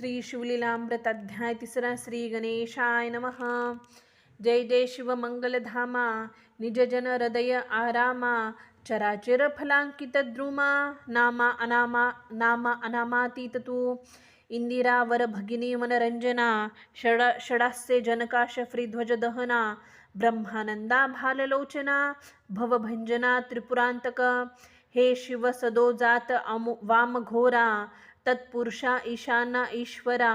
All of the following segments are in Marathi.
श्री शिवलीलामृत अध्याय तिसरा श्री गणेशाय नमः। जय जय शिव मंगलधामा निजजन हृदय आरामा चराचर फलांकित द्रुमा नामा अनामा नामा अनामातीत तू। इंदिरा वर भगिनी मनरंजना षड षडास्य जनकाशफ्रीध्वजदहना फ्रीध्वज दहना ब्रह्मानंदा भाललोचना भवभंजना त्रिपुरांतक। हे शिव सदो जात अमु वामघोरा तत्पुरुषा ईशाना ईश्वरा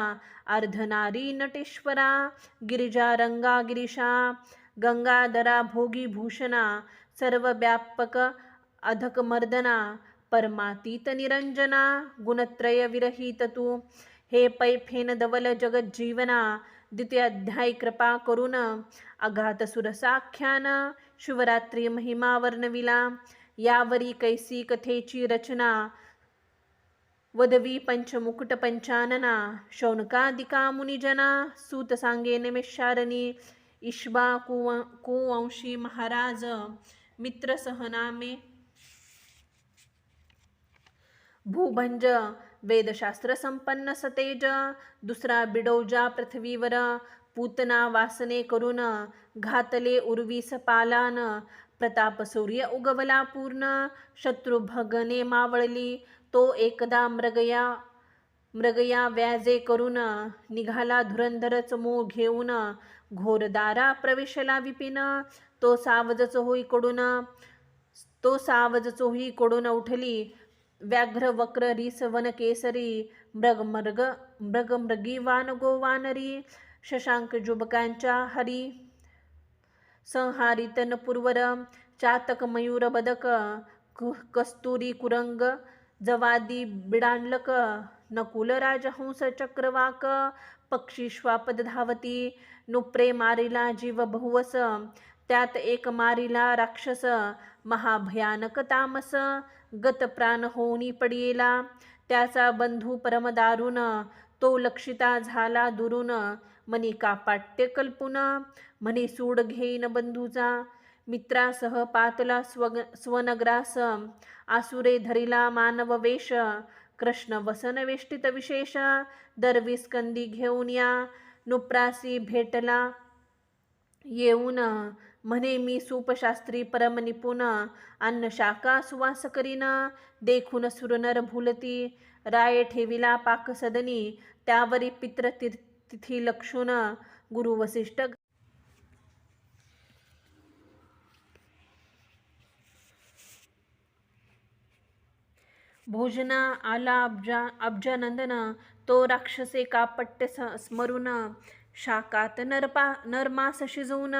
अर्धनारी नटेश्वरा गिरिजा रंगा गिरीशा गंगाधरा भोगी भूषणा सर्वव्यापक अधकमर्दना परमातीत निरंजना गुणत्रय विरहित तू हे पैफेन धवल जगज्जीवना द्वितीयाध्यायी कृपा करून अघात सुरसाख्यान शिवरात्री महिमा वर्णविला यावरी कैसी कथेची रचना वदवी पंचमुकुट पंचानना शौनकादिका मुनिजना सूत सांगे निमेशारणी इश्बा कुव कुवंशी महाराज मित्र सहनामे भूभंज वेदशास्त्र संपन्न सतेज दुसरा बिडौजा पृथ्वीवर पूतना वासने करून घातले उर्वीस पालान प्रताप सूर्य उगवला पूर्ण शत्रुभगने मावळली तो एकदा मृगया मृगया व्याजे करून निघाला धुरंधरच मूळ घेऊन घोरदारा प्रवेशला विपिन तो सावज चोहीकडून तो सावज चोहीकडून उठली. व्याघ्र वक्र रिस वन केसरी मृग मृग मृग मृगी वान गोवानरी शशांक जुबकांच्या हरी संहारितन पूर्वर चातक मयूर बदक कस्तुरी कुरंग जवादी बिडांडलक नकुल राजहंस चक्रवाक पक्षी श्वापद धावती नुप्रे मारिला जीव बहुवस त्यात एक मारिला राक्षस महाभयानक तामस गत प्राण होऊनी पडियेला त्याचा बंधू परमदारुण तो लक्षिता झाला दुरून मनी कापाट्य कल्पुन म्हणी सूड घेईन बंधूचा मित्रासह पातला स्वग स्वनग्रास आसुरे धरिला मानव वेश कृष्ण वसन वेष्टित विशेष दरविस्कंदी घेऊन या नुप्रासी भेटला येऊन म्हणे मी सूपशास्त्री परमनिपुण अन्न शाखा सुवास करीन देखून सुरनर भूलती राय ठेविला पाकसदनी त्यावरी पित्र तिथी लक्षून गुरु वसिष्ठ भोजना आला अब्जा अब्जानंदन तो राक्षसे कापट्य स- स्मरून शाकात नरपा नरमास शिजवून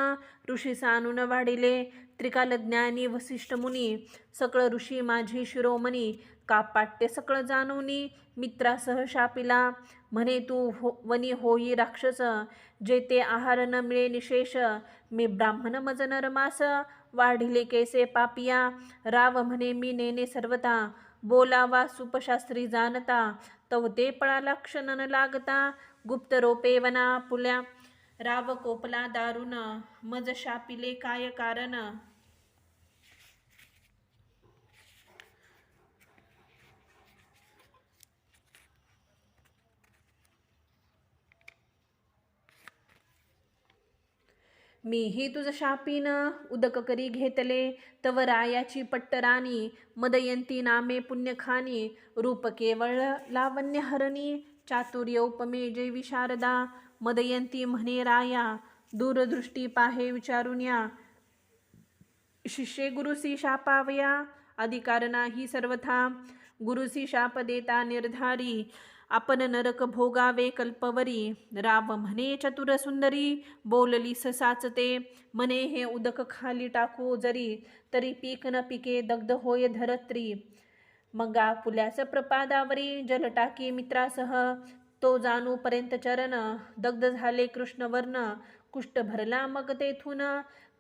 ऋषी सानून वाढिले. त्रिकाल ज्ञानी वसिष्ठ मुनी सकळ ऋषी माझी शिरोमणी कापाट्य सकळ जाणवनी मित्रासह शापिला. म्हणे तू हो वनी होई राक्षस जे ते आहार न मिळे निशेष मी ब्राह्मण मज नरमास वाढिले केसे पापिया. राव म्हणे मी नेने सर्वता बोलावा सुपशास्त्री जाणता तवते पळाला क्षणन न लागता. गुप्त रोपे वना पुल्या राव कोपला दारुण. मज शापिले काय कारण? मीही तुझ शापीन उदक करी घेतले तव रायाची पट्टराणी मदयंती नामे पुण्यखानी रूप केवळ लावण्य हरणी चातुर्य उपमे जय विशारदा मदयंती म्हणे राया दूरदृष्टी पाहे विचारून या. शिष्ये गुरुसी शापावया अधिकार नाही सर्वथा गुरुसी शाप देता निर्धारी आपण नरक भोगावे कल्पवरी. राव म्हणे चतुरसुंदरी बोलली ससाचते. म्हणे हे उदक खाली टाकू जरी तरी पीक न पिके दग्ध होय धरत्री. मगा पुल्यास प्रपादावरी जल टाकी मित्रासह तो जाणूपर्यंत चरण. दग्ध झाले कृष्णवर्ण कुष्ठ भरला मग तेथून.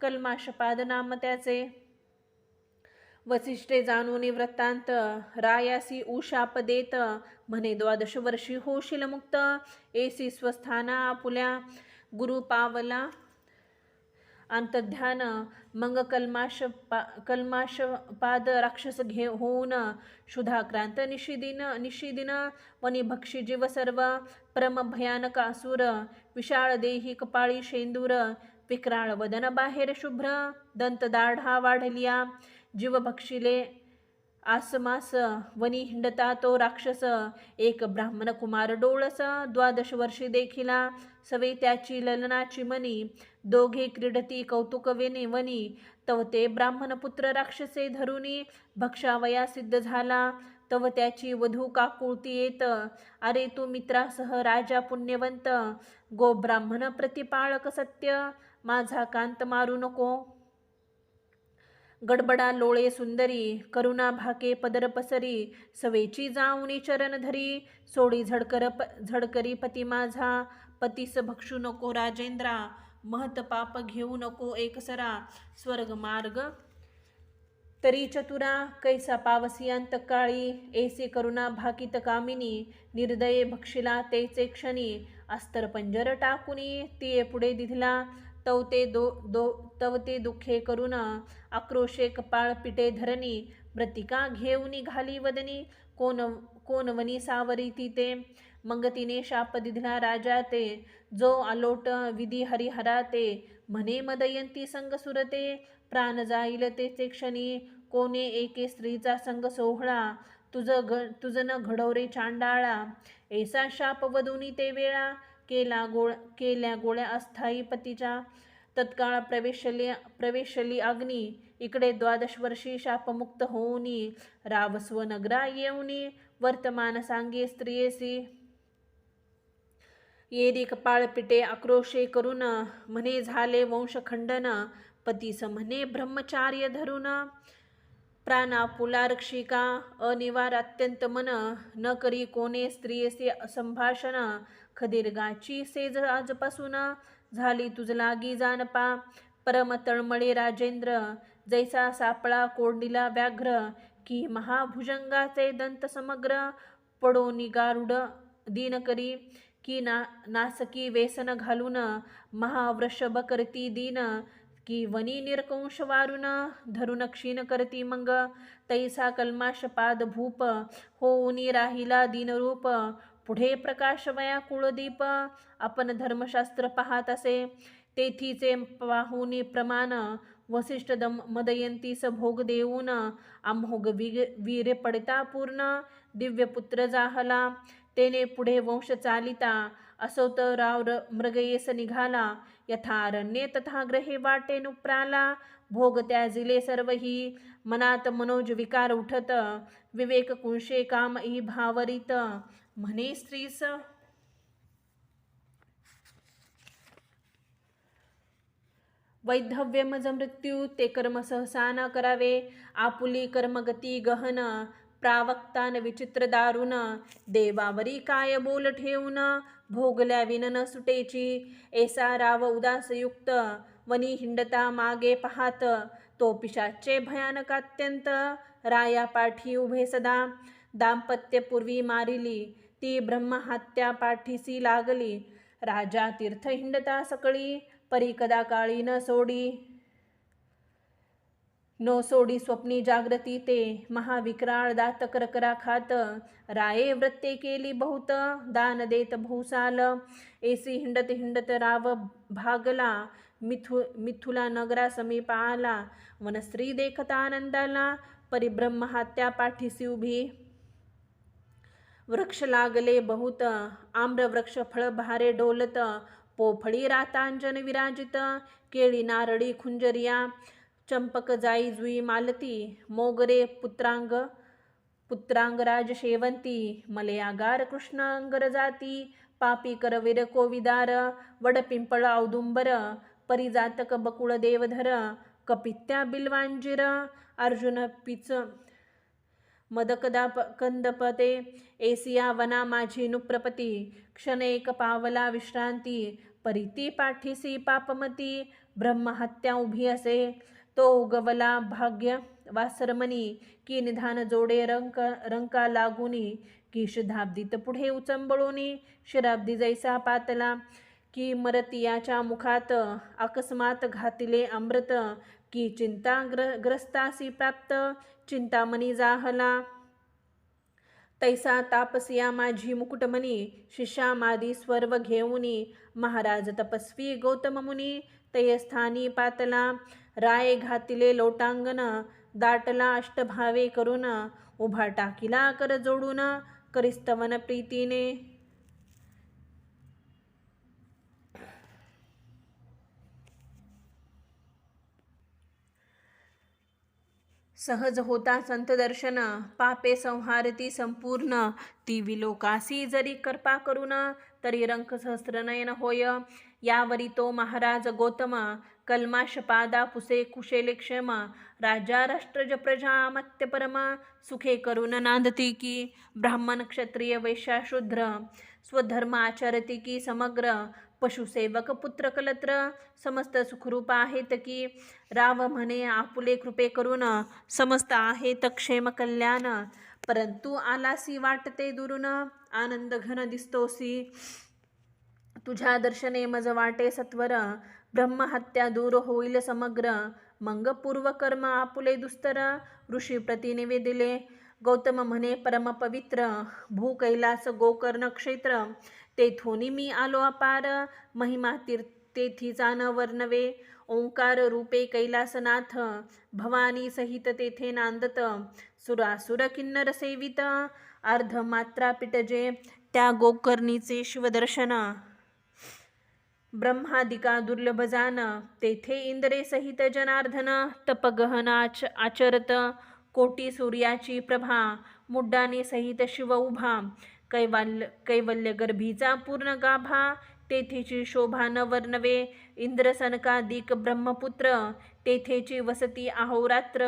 कल्माशपाद नाम त्याचे. वसिष्ठे जाणून वृत्तांत. रायासी उशाप देत म्हणे द्वादश वर्षी होशील मुक्त. एसी स्वस्थाना आपुल्या. गुरु पावला. अंतध्यान मंग कल्माश पा कल्माश पाद राक्षस घे होऊन शुधाक्रांत निशिदिन निशिदिन वनी भक्षी जीव सर्व. परम भयानक असुर. विशाळ देही कपाळी शेंदूर. विक्राळ वदन बाहेर शुभ्र. दंत दाढा वाढलिया. जीवभक्षिले आसमास वनी हिंडता तो राक्षस एक ब्राह्मण कुमार डोळस द्वादश वर्षी देखिला. सवे त्याची ललनाची मनी दोघे क्रीडती कौतुकवेने वनी. तव ते ब्राह्मण पुत्र राक्षसे धरुनी भक्षावया सिद्ध झाला. तव त्याची वधू काकुळती येत अरे तू मित्रासह राजा पुण्यवंत गो ब्राह्मण प्रतिपाळक सत्य माझा कांत मारू नको. गडबडा लोळे सुंदरी करुणा भाके पदर पसरी सवेची जाऊनी चरण धरी सोडी झडकर प झडकरी पती माझा पतीस भक्षू नको राजेंद्रा महत पाप घेऊ नको एकसरा स्वर्ग मार्ग तरी चतुरा कैसा पावसियांत काळी ऐसे करुणा भाकित कामिनी निर्दये भक्षिला तेचे क्षणी अस्तर पंजर टाकुनी तिये पुढे दिधला तव ते दो दो तव ते दुःखे करुण आक्रोशे कपाळ पिटे धरणी मृतिका घेऊनी घाली वदनी कोण कोण वनी सावरी ती ते मग तिने शाप दिधला राजा ते जो आलोट विधी हरिहरा ते म्हणे मदयंती संग सुरते प्राण जाईल तेचे क्षणी कोणे एके स्त्रीचा संग सोहळा तुझ ग तुझ न घडवरे चांडाळा ऐसा शाप वधुनी ते वेळा केला गोळ केल्या गोळ्या अस्थायी पतीच्या तत्काळ प्रवेशली प्रवेशली अग्नी. इकडे द्वादश वर्षी शापमुक्त होऊनी रावस्व नगरा येऊनी वर्तमान सांगे स्त्रियेसी येरी कपाळ पिटे आक्रोशे करून म्हणे झाले वंशखंडन. पतीस म्हणे ब्रह्मचार्य धरून. प्राणा पुलारक्षिका अनिवार अत्यंत मन. न करी कोणे स्त्रियेसे संभाषण. खदीर्गाची सेज आजपासून झाली. तुझलागी जानपा परम तळमळे राजेंद्र जैसा सापळा कोंडिला व्याघ्र की महाभुजंगाचे दंत समग्र पडो निगारुड दिन करी की ना नासकी वेसन घालून महावृषभ करती दीन की वनी निरकंश वारून धरून क्षीण करती मंग तैसा कल्माश पाद भूप होऊनी राहिला दीनरूप पुढे प्रकाशमया कुळदीप आपण धर्मशास्त्र पाहत असे. तेथीचे पाहुनी प्रमाण वसिष्ठ दम मदयंतीस भोग देऊन आम्होग वीर वीर पडता पूर्ण. दिव्य पुत्र जाहला तेने पुढे वंश चालिता. असोत राव र मृगयेस निघाला यथारण्ये तथा ग्रहे वाटे नुप्राला. भोग त्याजिले सर्वही मनात मनोज विकार उठत. विवेक कुंशे काम इ भावरित. म्हणे स्त्रीस वैधव्यमज मृत्यू ते कर्म सहसा न करावे. आपुली कर्मगती गहन प्रावक्तान विचित्र दारुण. देवावरी काय बोल ठेवून भोगल्या विनन सुटेची. ऐसा राव उदासयुक्त वनी हिंडता मागे पाहात. तो पिशाचे भयानक अत्यंत राया पाठी उभे सदा. दाम्पत्यपूर्वी मारिली. ती ब्रह्महत्या पाठीसी लागली. राजा तीर्थ हिंडता सकळी परिकदा काळी न सोडी. नो सोडी स्वप्नी जागृती ते महाविक्राळ दात करकरा खात. राये वृत्ते केली बहुत दान देत भूसाल. एसी हिंडत हिंडत राव भागला मिथु मिथुला नगरा समीप आला. वनस्त्री देखता आनंदाला परिब्रह्म हात्या पाठीसी उभी. वृक्ष लागले बहुत आम्रवृक्ष फळ भारे डोलत पोफळी रातांजन विराजित केळी नारळी खुंजरिया चंपक जाई जुई मालती मोगरे पुत्रांग पुत्रांगराज शेवंती मलयागार कृष्ण अंगर जाती पापी करवीर कोविदार वडपिंपळ औदुंबर परिजातक बकुळ देवधर कपित्या बिल्वांजिर अर्जुन पिच मदकदा कंदपते एसिया वना माझी नुप्रपती क्षणेक पावला विश्रांती परिती पाठीसी पापमती ब्रह्महत्या उभी असे. तो उगवला भाग्य वासरमणी की निधान जोडे रंक रंका लागुनी की शुद्धाब्दीत पुढे उचंबळूनी शिराब्दी जैसा पातला की मरतियाच्या मुखात अकस्मात घातिले अमृत की चिंता ग्र ग्रस्तासी प्राप्त चिंतामणी जाहला. तैसा तापसिया माझी मुकुटमणी शिष्या मादी स्वर्व घेऊनी. महाराज तपस्वी गौतम मुनी तयस्थानी पातला. राय घातिले लोटांगण दाटला अष्टभावे करून उभा टाकिला कर जोडून करिस्तवन प्रीतीने. सहज होता संतदर्शन पापे संहारती संपूर्ण. ती विलोकासी जरी कृपा करून तरी रंक सहस्रनयन होय. यावरी तो महाराज गौतम कल्माशपादा पुसे कुशेले क्षेम. राजा राष्ट्रज प्रजा मत्य सुखे करून नांदती की ब्राह्मण क्षत्रिय वैश्याशूद्र. स्वधर्म आचरती की समग्र पशुसेवक पुत्र कलत्र समस्त सुखरूप आहेत की? राव म्हणे आपुले कृपे करून समस्त आहेत क्षेम कल्याण. परंतु आलासी वाटते दुरून आनंद घन दिसतोसी. तुझ्या दर्शने मज वाटे सत्वर ब्रह्महत्या दूर होईल समग्र. मंग पूर्व कर्म आपुले दुस्तर ऋषी प्रतिनिवे निवेदिले गौतम म्हणे परम पवित्र. भू कैलास गोकर्ण क्षेत्र. तेथोनी मी आलो अपार. महिमा तीर्थ तेथीचा न वर्णवे ओंकार रूपे कैलासनाथ. भवानी सहित तेथे नांदत. सुरासुर किन्नर सेवित. अर्ध मात्रा पिटजे त्या गोकर्णीचे शिवदर्शन. ब्रह्मादिका दुर्लभ जान. तेथे इंद्रे सहित जनार्दन. तपगहनाच आचरत. कोटी सूर्याची प्रभा. मुड्डाने सहित शिव उभा. कैवाल्य कैवल्य गर्भीचा पूर्ण गाभा तेथेची शोभा न वर्णवे इंद्रसनकादिक ब्रह्मपुत्र तेथेची वसती अहोरात्र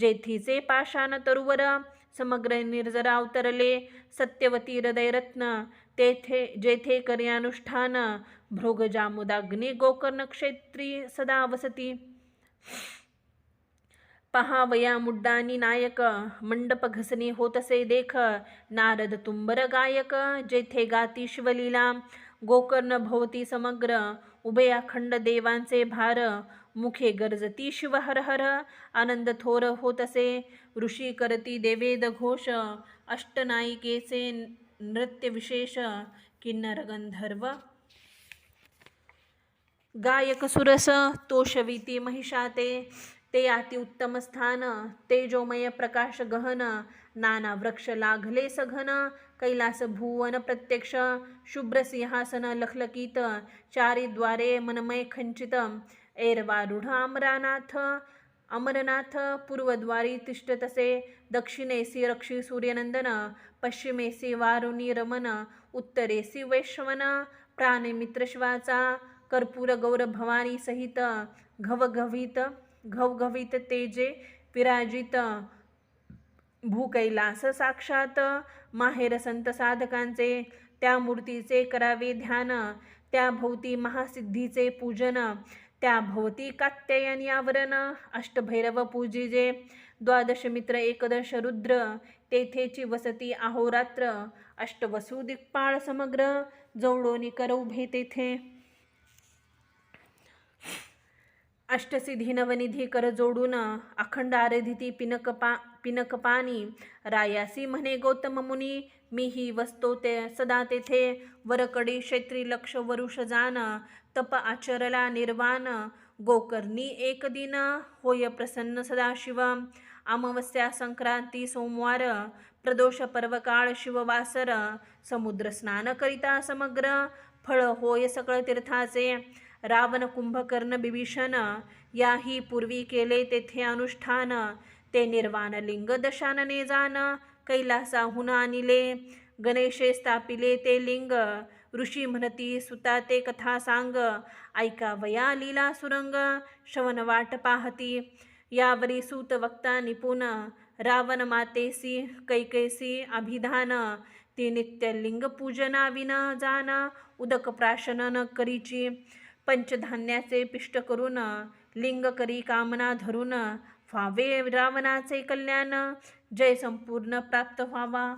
जेथीचे पाषाण तरुवर समग्र निर्जरा अवतरले सत्यवती हृदयरत्न तेथे जेथे कर्यानुष्ठान भृगजामुदाग्नी गोकर्ण क्षेत्री सदा वसती. पहावया मुड्डानी नायक मंडप घसनी होतसे देख नारद तुंबर गायक जेथे गाती शिवलीला गोकर्ण भोवती समग्र उभे अखंड देवांचे भार मुखे गरजती शिव हर हर आनंद थोर होतसे ऋषी करती देवेद घोष अष्टनायिकेचे नृत्य विशेष किन्नर गंधर्व गायक सुरस तोषविती महिषाते ते अतिउत्तम स्थान तेजोमय प्रकाश गहन नाना वृक्ष लागले सघन कैलास भुवन प्रत्यक्ष शुभ्र सिंहासन लखलकीत चारी द्वारे मनमय खंचित एरवारूढ अमरानाथ अमरनाथ पूर्वद्वारी तिष्ठतसे दक्षिणेसी रक्षी सूर्यनंदन पश्चिमेसी वारुणी रमन उत्तरेसी वैश्वन प्राणमित्र शिवाचा कर्पूर गौर भवानी सहित घवघवीत घवघवीत तेजे विराजित भूकैलास साक्षात माहेर संत साधकांचे त्या मूर्तीचे करावे ध्यान त्या भोवती महासिद्धीचे पूजन त्या भोवती कात्यायन आवरण अष्टभैरव पूजिजे द्वादश मित्र एकदश रुद्र तेथेची वसती अहोरात्र अष्टवसू दिक्पाळ समग्र जवळोनी कर उभे तेथे अष्टसिद्धी नवनिधी कर जोडून अखंड आरधिती पिनकपा पिनकपानी रायासी म्हणे गौतम मुनी मी ही वस्तो ते सदा तेथे. वरकडी क्षेत्री लक्ष वरुष जान. तप आचरला निर्वाण. गोकर्णी एक दिन. होय प्रसन्न सदाशिव. अमावस्या संक्रांती सोमवार. प्रदोष पर्वकाळ शिववासर. समुद्र स्नान करिता समग्र. फळ होय सकळ तीर्थाचे. रावण कुंभकर्ण बिभीषण याही पूर्वी केले तेथे अनुष्ठान. ते निर्वाण लिंग दशानने जान कैलासाहून आणिले. गणेशे स्थापिले ते लिंग ऋषी म्हणती सुता ते कथा सांग. ऐकावया लीला सुरंग श्रवण वाट पाहती. यावरी सूत वक्ता निपुण रावण मातेसी कैकैसी अभिधान. ती नित्य लिंग पूजना विना जान उदक प्राशन न करीची. पंचधान्याचे पिष्ट करून लिंग करी कामना धरून व्हावे रावणाचे कल्याण जय संपूर्ण प्राप्त व्हावा.